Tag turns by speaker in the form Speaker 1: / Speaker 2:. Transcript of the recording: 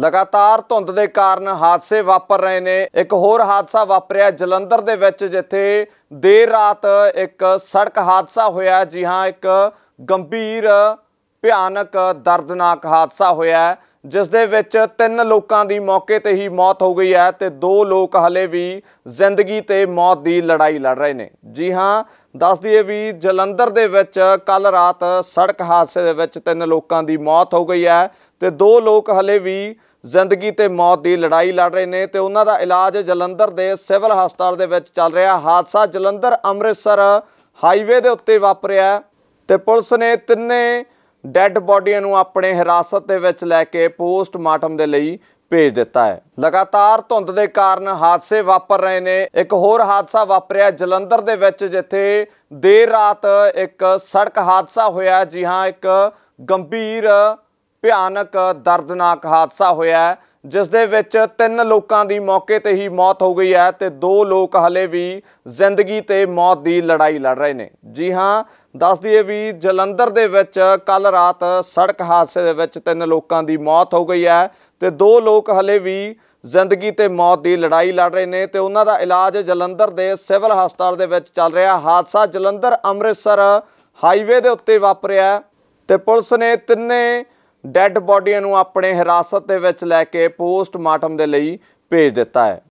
Speaker 1: ਲਗਾਤਾਰ ਧੁੰਦ ਦੇ ਕਾਰਨ ਹਾਦਸੇ ਵਾਪਰ ਰਹੇ ਨੇ। ਇੱਕ ਹੋਰ ਹਾਦਸਾ ਵਾਪਰਿਆ ਜਲੰਧਰ ਦੇ ਵਿੱਚ, ਜਿੱਥੇ ਦੇਰ ਰਾਤ ਇੱਕ ਸੜਕ ਹਾਦਸਾ ਹੋਇਆ। ਜੀ ਹਾਂ, ਇੱਕ ਗੰਭੀਰ, ਭਿਆਨਕ, ਦਰਦਨਾਕ ਹਾਦਸਾ ਹੋਇਆ ਜਿਸ ਦੇ ਵਿੱਚ ਤਿੰਨ ਲੋਕਾਂ ਦੀ ਮੌਕੇ ਤੇ ਹੀ ਮੌਤ ਹੋ ਗਈ ਹੈ ਤੇ ਦੋ ਲੋਕ ਹਲੇ ਵੀ ਜ਼ਿੰਦਗੀ ਤੇ ਮੌਤ ਦੀ ਲੜਾਈ ਲੜ ਰਹੇ ਨੇ। ਜੀ ਹਾਂ, ਦੱਸ ਦਈਏ ਵੀ ਜਲੰਧਰ ਦੇ ਵਿੱਚ ਕੱਲ ਰਾਤ ਸੜਕ ਹਾਦਸੇ ਦੇ ਵਿੱਚ ਤਿੰਨ ਲੋਕਾਂ ਦੀ ਮੌਤ ਹੋ ਗਈ ਹੈ ਤੇ ਦੋ ਲੋਕ ਹਲੇ ਵੀ ਜ਼ਿੰਦਗੀ ਤੇ ਮੌਤ ਦੀ ਲੜਾਈ ਲੜ ਰਹੇ ਨੇ ਤੇ ਉਹਨਾਂ ਦਾ ਇਲਾਜ ਜਲੰਧਰ ਦੇ ਸਿਵਲ ਹਸਪਤਾਲ ਦੇ ਵਿੱਚ ਚੱਲ ਰਿਹਾ ਹਾਦਸਾ। ਜਲੰਧਰ, ਅੰਮ੍ਰਿਤਸਰ ਹਾਈਵੇ ਦੇ ਉੱਤੇ ਵਾਪਰਿਆ ਹੈ ਤੇ ਪੁਲਿਸ ਨੇ ਤਿੰਨੇ ਡੈੱਡ ਬੋਡੀਆਂ ਨੂੰ ਆਪਣੇ ਹਿਰਾਸਤ ਦੇ ਵਿੱਚ ਲੈ ਕੇ ਪੋਸਟਮਾਰਟਮ ਦੇ ਲਈ ਭੇਜ ਦਿੱਤਾ ਹੈ। ਲਗਾਤਾਰ ਧੁੰਦ ਦੇ ਕਾਰਨ ਹਾਦਸੇ ਵਾਪਰ ਰਹੇ ਨੇ। ਇੱਕ ਹੋਰ ਹਾਦਸਾ ਵਾਪਰਿਆ ਜਲੰਧਰ ਦੇ ਵਿੱਚ, ਜਿੱਥੇ ਦੇਰ ਰਾਤ ਇੱਕ ਸੜਕ ਹਾਦਸਾ ਹੋਇਆ ਜੀ ਹਾਂ ਇੱਕ ਗੰਭੀਰ ਭਿਆਨਕ ਦਰਦਨਾਕ ਹਾਦਸਾ ਹੋਇਆ ਹੈ, ਜਿਸ ਦੇ ਵਿੱਚ ਤਿੰਨ ਲੋਕਾਂ ਦੀ ਮੌਕੇ ਤੇ ਹੀ ਮੌਤ ਹੋ ਗਈ ਹੈ ਤੇ ਦੋ ਲੋਕ ਹਲੇ ਵੀ ਜ਼ਿੰਦਗੀ ਤੇ ਮੌਤ ਦੀ ਲੜਾਈ ਲੜ ਰਹੇ ਨੇ। ਜੀ ਹਾਂ ਦੱਸ ਦਈਏ ਵੀ ਜਲੰਧਰ ਦੇ ਵਿੱਚ ਕੱਲ ਰਾਤ ਸੜਕ ਹਾਦਸੇ ਦੇ ਵਿੱਚ ਤਿੰਨ ਲੋਕਾਂ ਦੀ ਮੌਤ ਹੋ ਗਈ ਹੈ ਤੇ ਦੋ ਲੋਕ ਹਲੇ ਵੀ ਜ਼ਿੰਦਗੀ ਤੇ ਮੌਤ ਦੀ ਲੜਾਈ ਲੜ ਰਹੇ ਨੇ ਤੇ ਉਹਨਾਂ ਦਾ ਇਲਾਜ ਜਲੰਧਰ ਦੇ ਸਿਵਲ ਹਸਪਤਾਲ ਦੇ ਵਿੱਚ ਚੱਲ ਰਿਹਾ। ਹਾਦਸਾ ਜਲੰਧਰ ਅੰਮ੍ਰਿਤਸਰ ਹਾਈਵੇ ਦੇ ਉੱਤੇ ਵਾਪਰਿਆ ਹੈ ਤੇ ਪੁਲਿਸ ਨੇ ਤਿੰਨੇ ਡੈੱਡ ਬੋਡੀਆਂ ਨੂੰ ਆਪਣੇ ਹਿਰਾਸਤ ਦੇ ਵਿੱਚ ਲੈ ਕੇ ਪੋਸਟਮਾਰਟਮ ਦੇ ਲਈ ਭੇਜ ਦਿੱਤਾ ਹੈ।